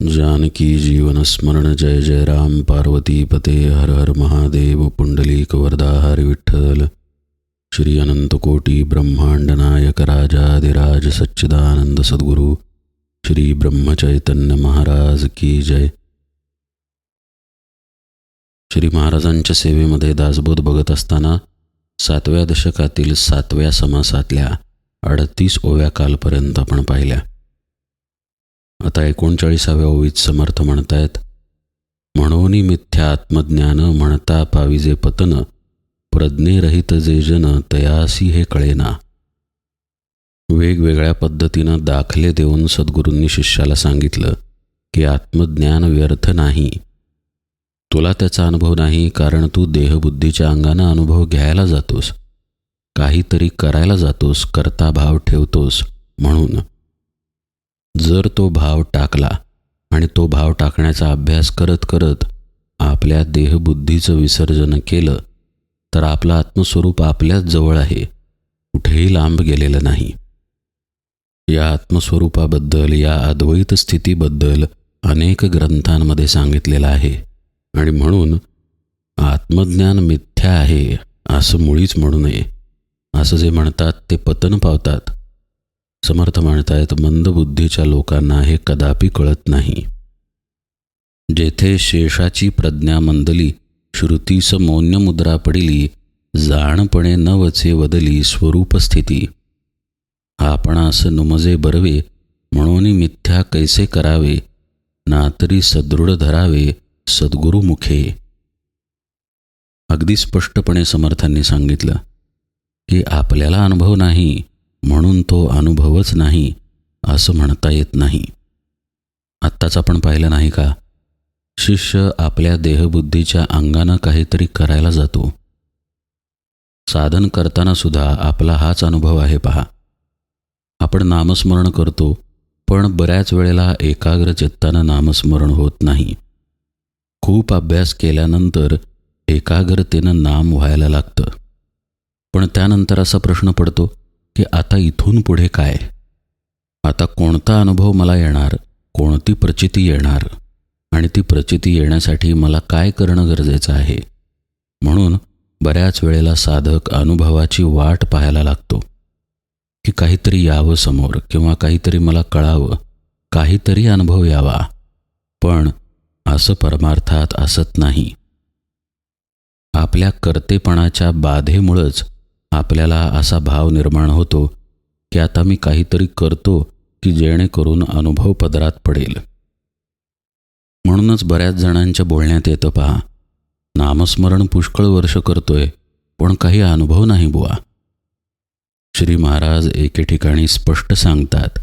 जानकी जीवन स्मरण जय जय राम। पार्वती पते हर हर महादेव। पुंडलीक वरदा हर विठ्ठल। श्री अनंतकोटी ब्रह्मांड नायक राजाधिराज सच्चिदानंद सद्गुरु। श्री ब्रह्मचैतन्य महाराज की जय। श्री महाराजांच्या सेवेमध्ये दासबोध बघत असताना सातव्या दशकातील सातव्या समासातल्या अडतीस ओव्या कालपर्यंत आपण पाहिल्या. आता एकोणचाळीसाव्या ओवीत समर्थ म्हणतायत. म्हणून मिथ्या आत्मज्ञान म्हणता पाविजे पतन प्रज्ञेरहित जे जन तयासी हे कळेना. वेगवेगळ्या पद्धतीनं दाखले देऊन सद्गुरूंनी शिष्याला सांगितलं की आत्मज्ञान व्यर्थ नाही. तुला त्याचा अनुभव नाही कारण तू देहबुद्धीच्या अंगानं अनुभव घ्यायला जातोस. काहीतरी करायला जातोस करता भाव ठेवतोस म्हणून. जर तो भाव टाकला आणि तो भाव टाकण्याचा अभ्यास करत करत आपल्या देहबुद्धीचं विसर्जन केलं तर आपलं आत्मस्वरूप आपल्याच जवळ आहे कुठेही लांब गेलेलं नाही. या आत्मस्वरूपाबद्दल या अद्वैत स्थितीबद्दल अनेक ग्रंथांमध्ये सांगितलेलं आहे आणि म्हणून आत्मज्ञान मिथ्या आहे असं मुळीच म्हणू नये. असं जे म्हणतात ते पतन पावतात. समर्थ म्हणतायत मंदबुद्धीच्या लोकांना हे कदापि कळत नाही. जेथे शेषाची प्रज्ञा मंदली श्रुतीस मौन्य मुद्रा पडिली जाणपणे न वचे वदली स्वरूप स्थिती. आपणास नुमजे बरवे म्हणून मिथ्या कैसे करावे नातरी सदृढ धरावे सद्गुरु मुखे. अगदी स्पष्टपणे समर्थांनी सांगितलं की आपल्याला अनुभव नाही म्हणून तो अनुभवच नाही असं म्हणता येत नाही. आत्ताच आपण पाहिलं नाही का? शिष्य आपल्या देहबुद्धीच्या अंगानं काहीतरी करायला जातो. साधन करताना सुद्धा आपला हाच अनुभव आहे पहा. आपण नामस्मरण करतो पण बऱ्याच वेळेला एकाग्र चित्तानं नामस्मरण होत नाही. खूप अभ्यास केल्यानंतर एकाग्रतेनं नाम व्हायला लागतं. पण त्यानंतर असा प्रश्न पडतो की आता इथून पुढे काय? आता कोणता अनुभव मला येणार? कोणती प्रचिती येणार? आणि ती प्रचिती येण्यासाठी मला काय करणं गरजेचं आहे? म्हणून बऱ्याच वेळेला साधक अनुभवाची वाट पाहायला लागतो. की काहीतरी यावं समोर किंवा काहीतरी मला कळावं. काहीतरी अनुभव यावा. पण असं परमार्थात असत नाही. आपल्या कर्तेपणाच्या बाधेमुळंच आपल्याला असा भाव निर्माण होतो की आता मी काहीतरी करतो की जेणेकरून अनुभव पदरात पडेल. म्हणूनच बऱ्याच जणांच्या बोलण्यात येतं पहा नामस्मरण पुष्कळ वर्ष करतोय पण काही अनुभव नाही बुवा. श्री महाराज एके ठिकाणी स्पष्ट सांगतात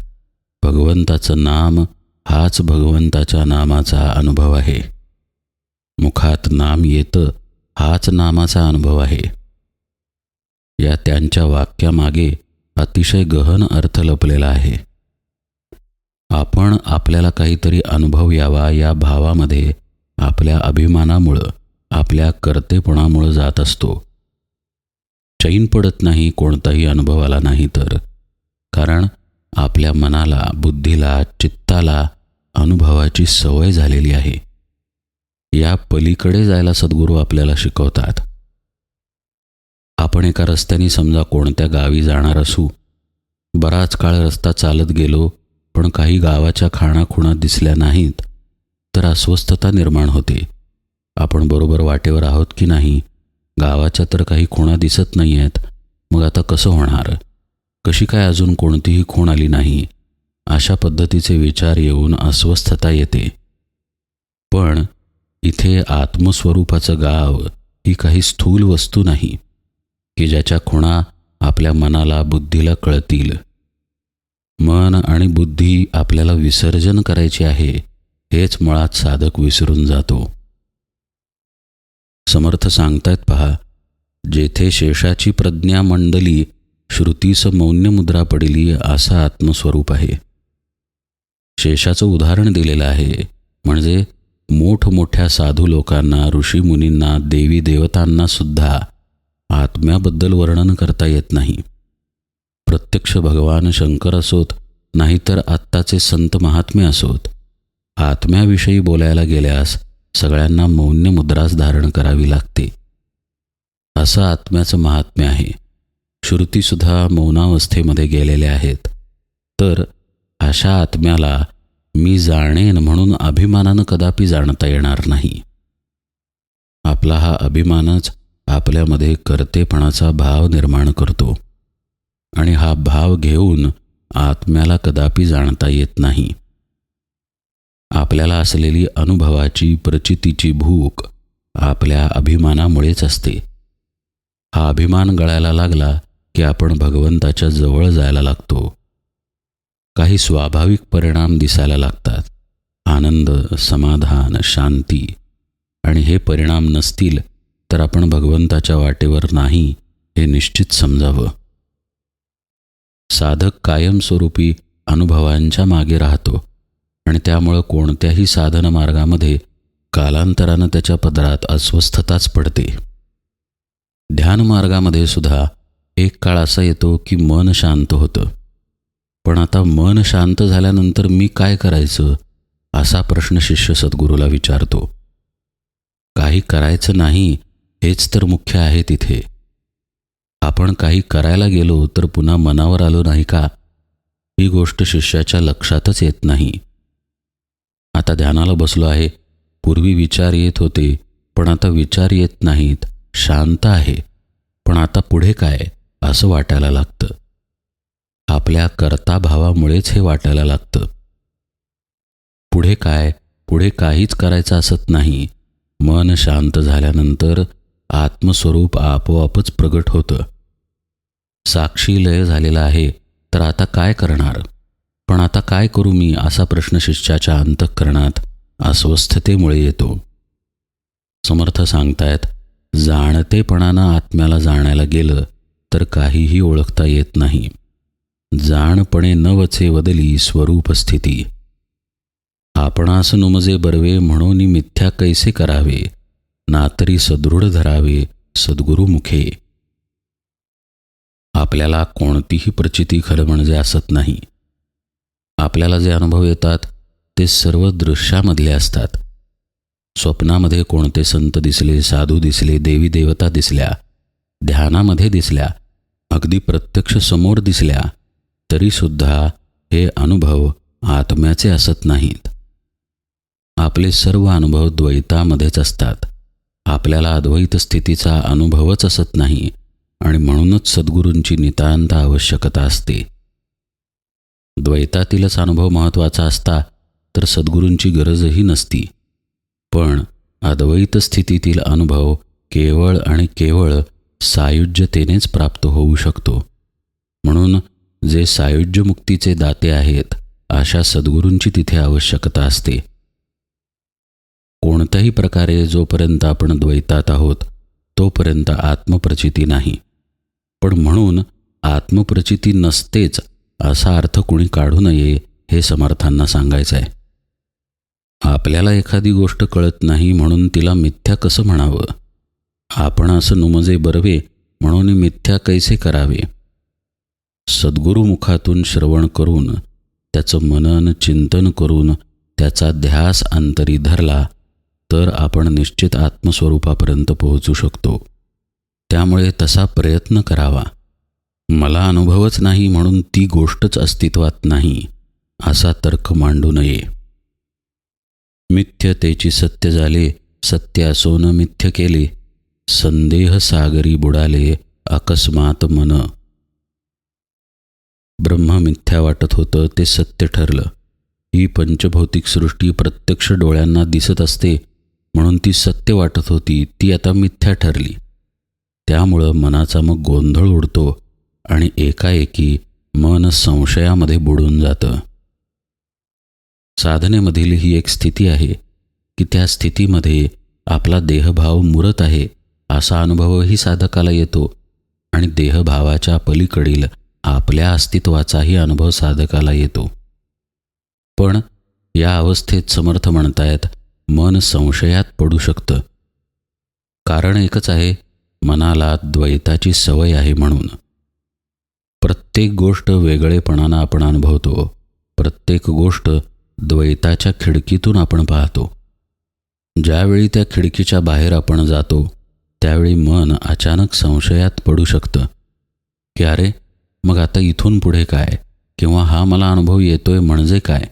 भगवंताचं नाम हाच भगवंताच्या नामाचा अनुभव आहे. मुखात नाम येतं हाच नामाचा अनुभव आहे. या त्यांच्या वाक्यामागे अतिशय गहन अर्थ लपलेला आहे. आपण आपल्याला काहीतरी अनुभव यावा या भावामध्ये आपल्या अभिमानामुळं आपल्या कर्तेपणामुळं जात असतो. चैन पडत नाही कोणताही अनुभव आला नाही तर कारण आपल्या मनाला बुद्धीला चित्ताला अनुभवाची सवय झालेली आहे. या पलीकडे जायला सद्गुरू आपल्याला शिकवतात. आपण एका रस्त्याने समजा कोणत्या गावी जाणार असू. बराच काळ रस्ता चालत गेलो पण काही गावाच्या खाणाखुणा दिसल्या नाहीत तर अस्वस्थता निर्माण होते. आपण बरोबर वाटेवर आहोत की नाही? गावाच्या तर काही खुणा दिसत नाही आहेत मग आता कसं होणार? कशी काय अजून कोणतीही खूण आली नाही? अशा पद्धतीचे विचार येऊन अस्वस्थता येते. पण इथे आत्मस्वरूपाचं गाव ही काही स्थूल वस्तू नाही. की ज्याच्या खुणा आपल्या मनाला बुद्धीला कळतील. मन आणि बुद्धी आपल्याला विसर्जन करायची आहे हेच मुळात साधक विसरून जातो. समर्थ सांगतायत पहा जेथे शेषाची प्रज्ञा मंडली श्रुतीस मौन्य मुद्रा पडली असा आत्मस्वरूप आहे. शेषाचं उदाहरण दिलेलं आहे म्हणजे मोठमोठ्या साधू लोकांना ऋषीमुनींना देवी देवतांना सुद्धा आत्म्याबद्दल वर्णन करता येत नाही. प्रत्यक्ष भगवान शंकर असोत नाहीतर आत्ताचे संत महात्मे असोत. आत्म्याविषयी बोलायला गेल्यास सगळ्यांना मौन्य मुद्रास धारण करावी लागते. असं आत्म्याचं महात्म्य आहे. श्रुतीसुद्धा मौनावस्थेमध्ये गेलेल्या आहेत. तर अशा आत्म्याला मी जाणेन म्हणून अभिमानानं कदापि जाणता येणार नाही. आपला हा अभिमानच आपल्यामध्ये कर्तेपणाचा भाव निर्माण करतो. आणि हा भाव घेऊन आत्म्याला कदापि जाणता येत नाही. आपल्याला असलेली अनुभवाची प्रचितीची भूक आपल्या अभिमानामुळेच असते. हा अभिमान गळायला लागला की आपण भगवंताच्या जवळ जायला लागतो. काही स्वाभाविक परिणाम दिसायला लागतात. आनंद समाधान शांती. आणि हे परिणाम नसतील तर आपण भगवंताच्या वाटेवर नाही हे निश्चित समजावं. साधक कायमस्वरूपी अनुभवांच्या मागे राहतो आणि त्यामुळं कोणत्याही साधन मार्गामध्ये कालांतरानं त्याच्या पदरात अस्वस्थताच पडते. ध्यानमार्गामध्ये सुद्धा एक काळ असा येतो की मन शांत होतं. पण आता मन शांत झाल्यानंतर मी काय करायचं असा प्रश्न शिष्य सद्गुरूला विचारतो. काही करायचं नाही हेच तर मुख्य आहे तिथे. आपण काही करायला गेलो तर पुन्हा मनावर आलो नाही का? ही गोष्ट शिष्याच्या लक्षातच येत नाही. आता ध्यानाला बसलो आहे. पूर्वी विचार येत होते पण आता विचार येत नाहीत. शांत आहे. पण आता पुढे काय? असं वाटायला लागतं. आपल्या कर्ताभावामुळेच हे वाटायला लागतं. पुढे काय? पुढे काहीच करायचं असत नाही. मन शांत झाल्यानंतर आत्मस्वरूप आपोआपच प्रगट होतं. साक्षी लय झालेला आहे तर आता काय करणार? पण आता काय करू मी असा प्रश्न शिष्याच्या अंतःकरणात अस्वस्थतेमुळे येतो. समर्थ सांगतायत जाणतेपणानं आत्म्याला जाणायला गेलं तर काहीही ओळखता येत नाही. जाणपणे न वचे वदली स्वरूप स्थिती. आपणास नुमजे बरवे म्हणून मिथ्या कैसे करावे? नातरी सदृढ धरावे सद्गुरुमुखे. आपल्याला कोणतीही प्रचिती खरं म्हणजे असत नाही. आपल्याला जे अनुभव येतात ते सर्व दृश्यामधले असतात. स्वप्नामध्ये कोणते संत दिसले साधू दिसले देवी देवता दिसल्या ध्यानामध्ये दिसल्या अगदी प्रत्यक्ष समोर दिसल्या तरीसुद्धा हे अनुभव आत्म्याचे असत नाहीत. आपले सर्व अनुभव द्वैतामध्येच असतात. आपल्याला अद्वैत स्थितीचा अनुभवच असत नाही आणि म्हणूनच सद्गुरूंची नितांत आवश्यकता असते. द्वैतातीलच अनुभव महत्त्वाचा असता तर सद्गुरूंची गरजही नसती. पण अद्वैत स्थितीतील अनुभव केवळ आणि केवळ सायुज्यतेनेच प्राप्त होऊ शकतो. म्हणून जे सायुज्यमुक्तीचे दाते आहेत अशा सद्गुरूंची तिथे आवश्यकता असते. कोणत्याही प्रकारे जोपर्यंत आपण द्वैतात आहोत तोपर्यंत आत्मप्रचिती नाही. पण म्हणून आत्मप्रचिती नसतेच असा अर्थ कुणी काढू नये हे समर्थांना सांगायचं आहे आपल्याला एखादी गोष्ट कळत नाही म्हणून तिला मिथ्या कसं म्हणावं? आपण असं नुमजे बरवे म्हणून मिथ्या कैसे करावे? सद्गुरुमुखातून श्रवण करून त्याचं मनन चिंतन करून त्याचा ध्यास अंतरी धरला तर आपण निश्चित आत्मस्वरूपापर्यंत पोहोचू शकतो. त्यामुळे तसा प्रयत्न करावा. मला अनुभवच नाही म्हणून ती गोष्टच अस्तित्वात नाही असा तर्क मांडू नये. मिथ्यतेची सत्य झाले सत्य असोन मिथ्य केले संदेह सागरी बुडाले अकस्मात मन. ब्रह्म मिथ्या वाटत होतं ते सत्य ठरलं. ही पंचभौतिक सृष्टी प्रत्यक्ष डोळ्यांना दिसत असते म्हणून ती सत्य वाटत होती ती आता मिथ्या ठरली. त्यामुळं मनाचा मग गोंधळ उडतो आणि एकाएकी मन संशयामध्ये बुडून जातं. साधनेमधील ही एक स्थिती आहे की त्या स्थितीमध्ये आपला देहभाव मुरत आहे असा अनुभवही साधकाला येतो आणि देहभावाच्या पलीकडील आपल्या अस्तित्वाचाही अनुभव साधकाला येतो. पण या अवस्थेत समर्थ म्हणतायत मन संशयात पडू शकतं. कारण एकच आहे मनाला द्वैताची सवय आहे म्हणून. प्रत्येक गोष्ट वेगळेपणानं आपण अनुभवतो. प्रत्येक गोष्ट द्वैताच्या खिडकीतून आपण पाहतो. ज्यावेळी त्या खिडकीच्या बाहेर आपण जातो त्यावेळी मन अचानक संशयात पडू शकतं. की अरे मग आता इथून पुढे काय? किंवा हा मला अनुभव येतोय म्हणजे काय?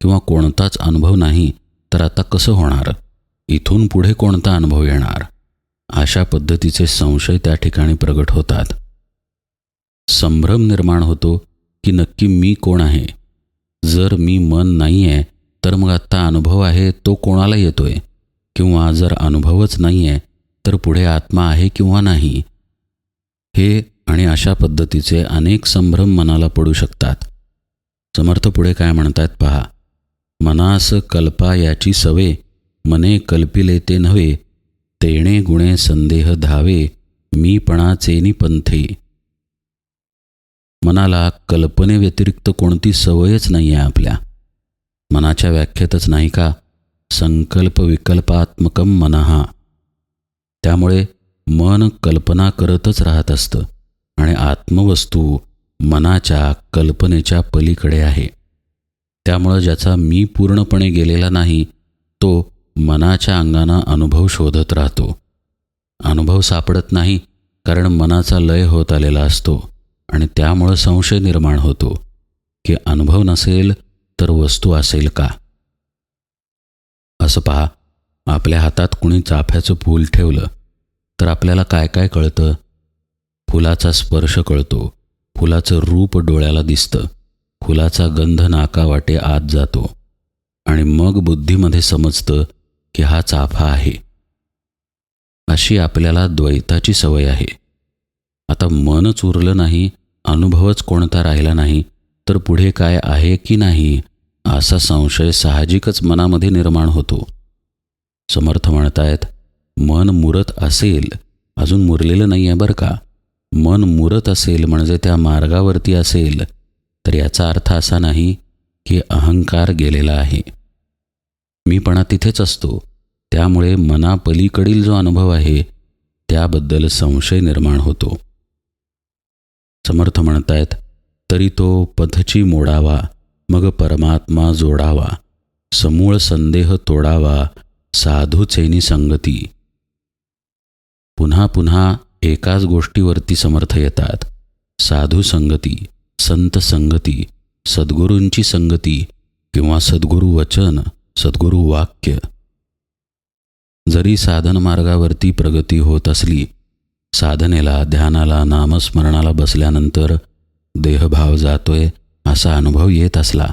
किंवा कोणताच अनुभव नाही तर आता कसं होणार? इथून पुढे कोणता अनुभव येणार? अशा पद्धतीचे संशय त्या ठिकाणी प्रगट होतात. संभ्रम निर्माण होतो की नक्की मी कोण आहे? जर मी मन नाही आहे तर मग आत्ता अनुभव आहे तो कोणाला येतोय? किंवा जर अनुभवच नाही आहे तर पुढे आत्मा आहे किंवा नाही? हे आणि अशा पद्धतीचे अनेक संभ्रम मनाला पडू शकतात. समर्थ पुढे काय म्हणतात पहा. मनास कल्पा याची सवे मने कल्पिले ते नव्हे तेणे गुणे संदेह धावे मीपणाचेनी पंथे. मनाला कल्पनेव्यतिरिक्त कोणती सवयच नाही आहे आपल्या. मनाच्या व्याख्येतच नाही का? संकल्प विकल्पात्मकम मनहा त्यामुळे मन कल्पना करतच राहत असतं आणि आत्मवस्तू मनाच्या कल्पनेच्या पलीकडे आहे. त्यामुळं ज्याचा मी पूर्णपणे गेलेला नाही तो मनाच्या अंगानं अनुभव शोधत राहतो. अनुभव सापडत नाही कारण मनाचा लय होत आलेला असतो आणि त्यामुळं संशय निर्माण होतो की अनुभव नसेल तर वस्तू असेल का? असं पहा आपल्या हातात कुणी चाफ्याचं फूल ठेवलं तर आपल्याला काय काय कळतं? फुलाचा स्पर्श कळतो फुलाचं रूप डोळ्याला दिसतं. फुलाचा गंध नाकावाटे आत जातो आणि मग बुद्धीमध्ये समजतं की हा चाफा आहे. अशी आपल्याला द्वैताची सवय आहे. आता मनच उरलं नाही अनुभवच कोणता राहिला नाही तर पुढे काय आहे की नाही असा संशय साहजिकच मनामध्ये निर्माण होतो. समर्थ म्हणतायत मन मुरत असेल अजून मुरलेलं नाही आहे बरं का? मन मुरत असेल म्हणजे त्या मार्गावरती असेल तर याचा अर्थ असा नाही की अहंकार गेलेला आहे. मीपणा तिथेच असतो. त्यामुळे मनापलीकडील जो अनुभव आहे त्याबद्दल संशय निर्माण होतो. समर्थ म्हणतायत तरी तो पथची मोडावा मग परमात्मा जोडावा समूळ संदेह तोडावा साधूचेनी संगती. पुन्हा पुन्हा एकाच गोष्टीवरती समर्थ येतात साधू संगती. संत संगती सद्गुरूंची संगती किंवा सद्गुरू वचन सद्गुरू वाक्य. जरी साधन मार्गावरती प्रगती होत असली साधनेला ध्यानाला नामस्मरणाला बसल्यानंतर देहभाव जातोय असा अनुभव येत असला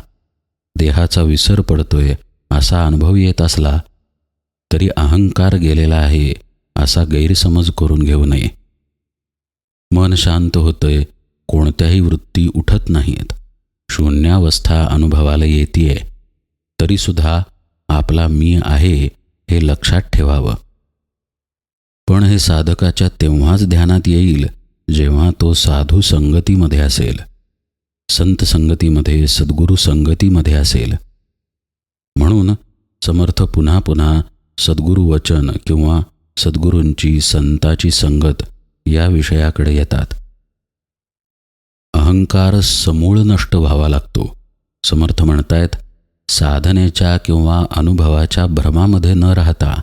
देहाचा विसर पडतोय असा अनुभव येत असला तरी अहंकार गेलेला आहे असा गैरसमज करून घेऊ नये. मन शांत होतंय कोणत्याही वृत्ती उठत नाहीत शून्यावस्था अनुभवाला येते तरीसुद्धा आपला मी आहे हे लक्षात ठेवावं. पण हे साधकाच्या तेव्हाच ध्यानात येईल जेव्हा तो साधू संगतीमध्ये असेल. संत संगतीमध्ये सद्गुरू संगतीमध्ये असेल. म्हणून समर्थ पुन्हा पुन्हा सद्गुरू वचन किंवा सद्गुरूंची संताची संगत या विषयाकडे येतात. अहंकार समूळ नष्ट व्हावा लागतो. समर्थ म्हणतायत साधनेच्या किंवा अनुभवाच्या भ्रमामध्ये न राहता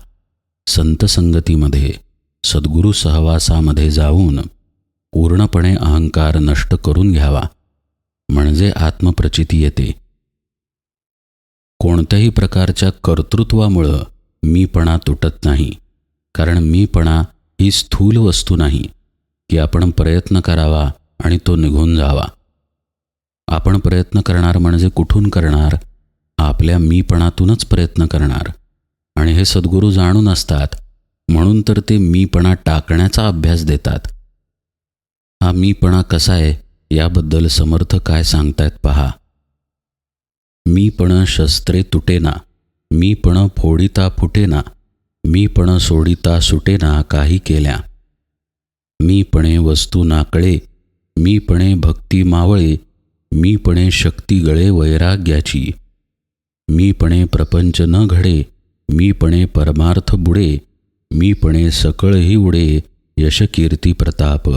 संत संगतीमध्ये सद्गुरू सहवासामध्ये जाऊन पूर्णपणे अहंकार नष्ट करून घ्यावा म्हणजे आत्मप्रचिती येते. कोणत्याही प्रकारच्या कर्तृत्वामुळं मीपणा तुटत नाही कारण मीपणा ही स्थूल वस्तू नाही की आपण प्रयत्न करावा आणि तो निघून जावा. आपण प्रयत्न करणार म्हणजे कुठून करणार? आपल्या मीपणातूनच प्रयत्न करणार. आणि हे सद्गुरू जाणून असतात म्हणून तर ते मीपणा टाकण्याचा अभ्यास देतात. हा मीपणा कसा आहे याबद्दल समर्थ काय सांगतायत पहा. मीपण शस्त्रे तुटेना मीपण फोडिता फुटेना मीपण सोडिता सुटेना काही केल्या. मीपणे वस्तू नाकळे मीपणे भक्ती मावळे मीपणे शक्ती गळे वैराग्याची. मीपणे प्रपंच न घडे मीपणे परमार्थ बुडे मीपणे सकळही उडे यशकीर्ती प्रताप.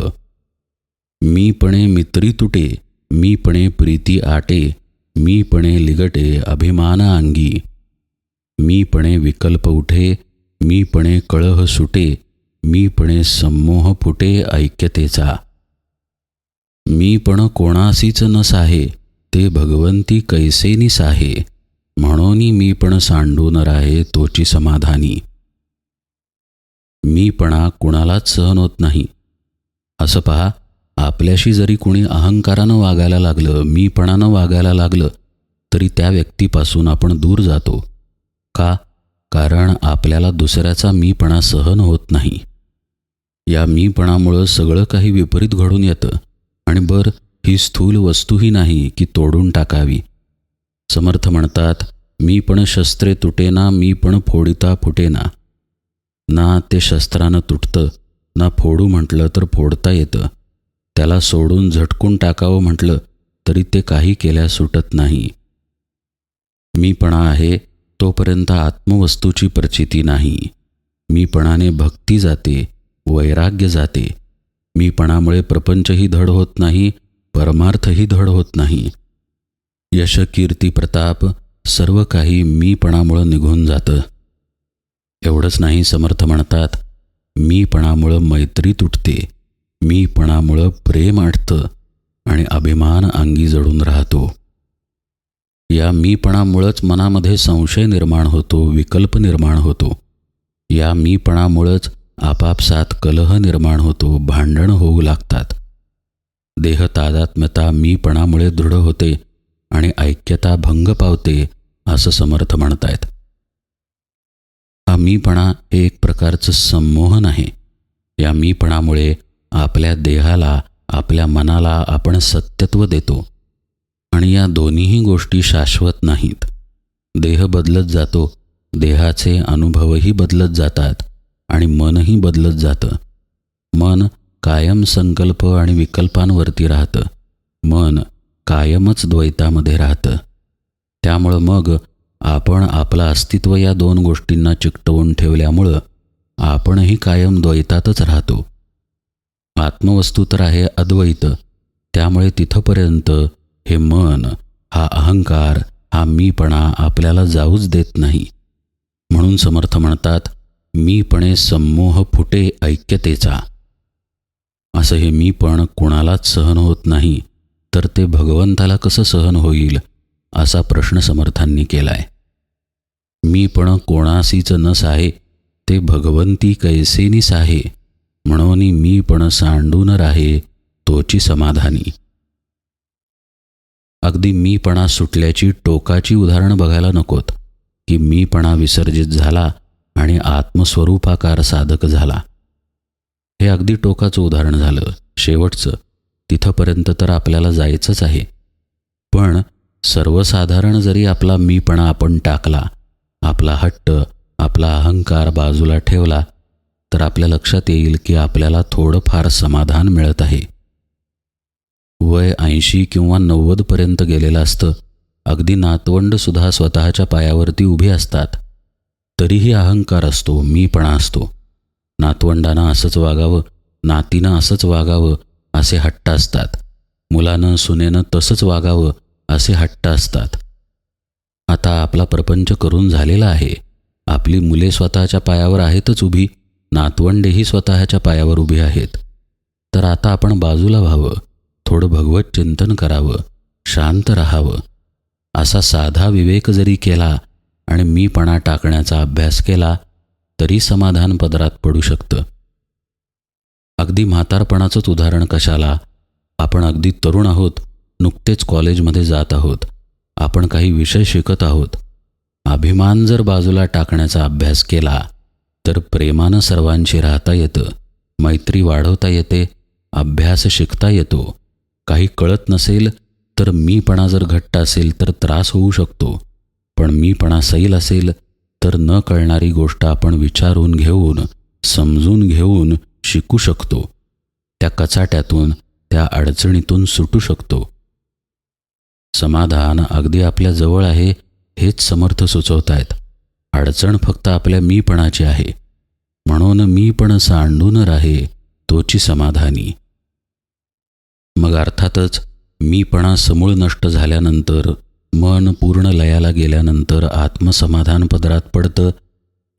मीपणे मित्री तुटे मीपणे प्रीती आटे मीपणे लिगटे अभिमान अंगी मीपणे विकल्प उठे मीपणे कळह सुटे मीपणे संमोह फुटे ऐक्यतेचा. मी पण कोणासीच नस आहे ते भगवंती कैसेनीस आहे म्हणून मी पण सांडून राहे तोची समाधानी. मीपणा कुणालाच सहन होत नाही. असं पहा आपल्याशी जरी कुणी अहंकारानं वागायला लागलं मीपणानं वागायला लागलं तरी त्या व्यक्तीपासून आपण दूर जातो. का? कारण आपल्याला दुसऱ्याचा मीपणा सहन होत नाही. या मीपणामुळं सगळं काही विपरीत घडून येतं. आणि बर ही स्थूल वस्तूही नाही की तोडून टाकावी. समर्थ म्हणतात मी पण शस्त्रे तुटेना मी पण फोडिता फुटेना. ना ते शस्त्रानं तुटतं ना फोडू म्हटलं तर फोडता येतं. त्याला सोडून झटकून टाकावं म्हटलं तरी ते काही केल्या सुटत नाही. मीपणा आहे तोपर्यंत आत्मवस्तूची प्रचिती नाही. मीपणाने भक्ती जाते वैराग्य जाते. मीपणामुळे प्रपंचही धड होत नाही परमार्थही धड होत नाही. यश कीर्ती प्रताप सर्व काही मीपणामुळं निघून जातं. एवढंच नाही समर्थ म्हणतात मीपणामुळं मैत्री तुटते मीपणामुळं प्रेम आटतं आणि अभिमान अंगी जडून राहतो. या मीपणामुळंच मनामध्ये संशय निर्माण होतो विकल्प निर्माण होतो. या मीपणामुळंच आपापसात कलह निर्माण होतो भांडण होऊ लागतात. देह तादात्म्यता मीपणामुळे दृढ होते आणि ऐक्यता भंग पावते असं समर्थ म्हणतायत. हा मीपणा हे एक प्रकारचं संमोहन आहे. या मीपणामुळे आपल्या देहाला आपल्या मनाला आपण सत्यत्व देतो आणि या दोन्हीही गोष्टी शाश्वत नाहीत. देह बदलत जातो देहाचे अनुभवही बदलत जातात. आणि मनही बदलत जातं. मन कायम संकल्प आणि विकल्पांवरती राहतं. मन कायमच द्वैतामध्ये राहतं. त्यामुळं मग आपण आपलं अस्तित्व या दोन गोष्टींना चिकटवून ठेवल्यामुळं आपणही कायम द्वैतातच राहतो. आत्मवस्तू तर आहे अद्वैत त्यामुळे तिथंपर्यंत हे मन हा अहंकार हा मीपणा आपल्याला जाऊच देत नाही. म्हणून समर्थ म्हणतात मीपणे संमोह फुटे ऐक्यतेचा. असं हे मी पण कुणालाच सहन होत नाही तर ते भगवंताला कसं सहन होईल असा प्रश्न समर्थांनी केलाय. मी पण कोणासीच नस आहे ते भगवंती कैसेनीच आहे म्हणून मी पण सांडून राहे तोची समाधानी. अगदी मीपणा सुटल्याची टोकाची उदाहरणं बघायला नकोत की मीपणा विसर्जित झाला आणि आत्मस्वरूपाकार साधक झाला. हे अगदी टोकाचं उदाहरण झालं. शेवटचं. तिथंपर्यंत तर आपल्याला जायचंच आहे. पण सर्वसाधारण जरी आपला मीपणा आपण टाकला आपला हट्ट आपला अहंकार बाजूला ठेवला तर आपल्या लक्षात येईल की आपल्याला थोडंफार समाधान मिळत आहे. वय ऐंशी किंवा नव्वदपर्यंत गेलेलं असतं. अगदी नातवंडसुद्धा स्वतःच्या पायावरती उभी असतात. तरीही अहंकार असतो मीपणा असतो. नातवंडांना असंच वागावं नातीनं असंच वागावं असे हट्ट असतात. मुलानं सुनेनं तसंच वागावं असे हट्ट असतात. आता आपला प्रपंच करून झालेला आहे. आपली मुले स्वतःच्या पायावर आहेतच उभी नातवंडेही स्वतःच्या पायावर उभी आहेत. तर आता आपण बाजूला व्हावं थोडं भगवत चिंतन करावं शांत राहावं. असा साधा विवेक जरी केला आणि मीपणा टाकण्याचा अभ्यास केला तरी समाधान पदरात पडू शकतं. अगदी म्हातारपणाचंच उदाहरण कशाला? आपण अगदी तरुण आहोत नुकतेच कॉलेजमध्ये जात आहोत आपण काही विषय शिकत आहोत. अभिमान जर बाजूला टाकण्याचा अभ्यास केला तर प्रेमानं सर्वांशी राहता येतं मैत्री वाढवता येते अभ्यास शिकता येतो. काही कळत नसेल तर मीपणा जर घट्ट असेल तर त्रास होऊ शकतो. पण मीपणा सैल असेल तर न कळणारी गोष्ट आपण विचारून घेऊन समजून घेऊन शिकू शकतो. त्या कचाट्यातून त्या अडचणीतून सुटू शकतो. समाधान अगदी आपल्या जवळ आहे हेच समर्थ सुचवतायत. अडचण फक्त आपल्या मीपणाची आहे. म्हणून मीपण सांडून राहे तोची समाधानी. मग अर्थातच मीपणा समूळ नष्ट झाल्यानंतर मन पूर्ण लयाला गेल्यानंतर आत्मसमाधान पदरात पडतं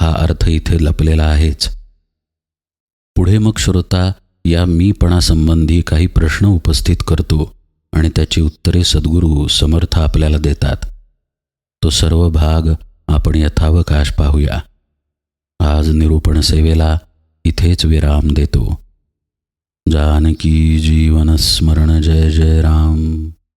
हा अर्थ इथे लपलेला आहेच. पुढे मग श्रोता या मीपणासंबंधी काही प्रश्न उपस्थित करतो आणि त्याची उत्तरे सद्गुरू समर्थ आपल्याला देतात. तो सर्व भाग आपण यथावकाश पाहूया. आज निरूपण सेवेला इथेच विराम देतो. जानकी जीवन स्मरण जय जय राम.